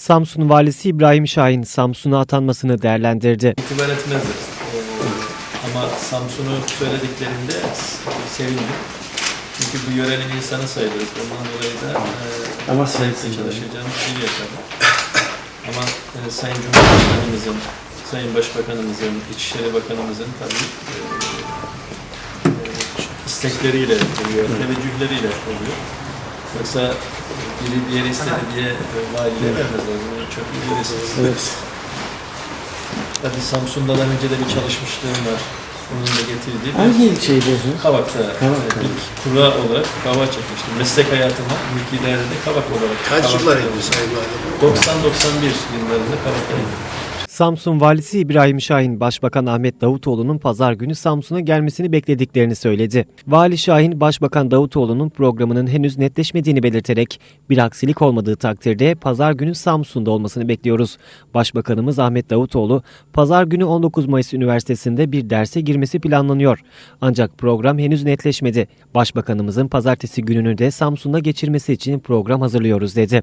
Samsun Valisi İbrahim Şahin Samsun'a atanmasını değerlendirdi. itibar etmezler. Ee, ama Samsun'u söylediklerinde sevindim. Çünkü bu yörenin insanı sayılırız. Ondan dolayı da e, Ama sevgiyle sevsin. çalışacağımı biliyorum. Ama e, Sayın Cumhurbaşkanımızın, Sayın Başbakanımızın, İçişleri Bakanımızın tabii e, e, istekleriyle oluyor, teveccühleriyle oluyor. Yoksa biri bir yere istedi diye e, valiliğe. Bunu çok iyi bilirsiniz. Evet. Tabii Samsun'da daha önce de bir çalışmışlığım var. Onun da getirdiği Hangi ilçeydi efendim? Kavak'ta Kavak'ta. e, ilk kura olarak kava çekmiştim. Meslek hayatıma ilk idarede Kavak olarak. Kaç Kavak'ta yıllar evli Sayın Valim? 90-91 yıllarında Kavak'taydım. Samsun Valisi İbrahim Şahin, Başbakan Ahmet Davutoğlu'nun pazar günü Samsun'a gelmesini beklediklerini söyledi. Vali Şahin, Başbakan Davutoğlu'nun programının henüz netleşmediğini belirterek bir aksilik olmadığı takdirde pazar günü Samsun'da olmasını bekliyoruz. Başbakanımız Ahmet Davutoğlu, pazar günü 19 Mayıs Üniversitesi'nde bir derse girmesi planlanıyor. Ancak program henüz netleşmedi. Başbakanımızın pazartesi gününü de Samsun'da geçirmesi için program hazırlıyoruz dedi.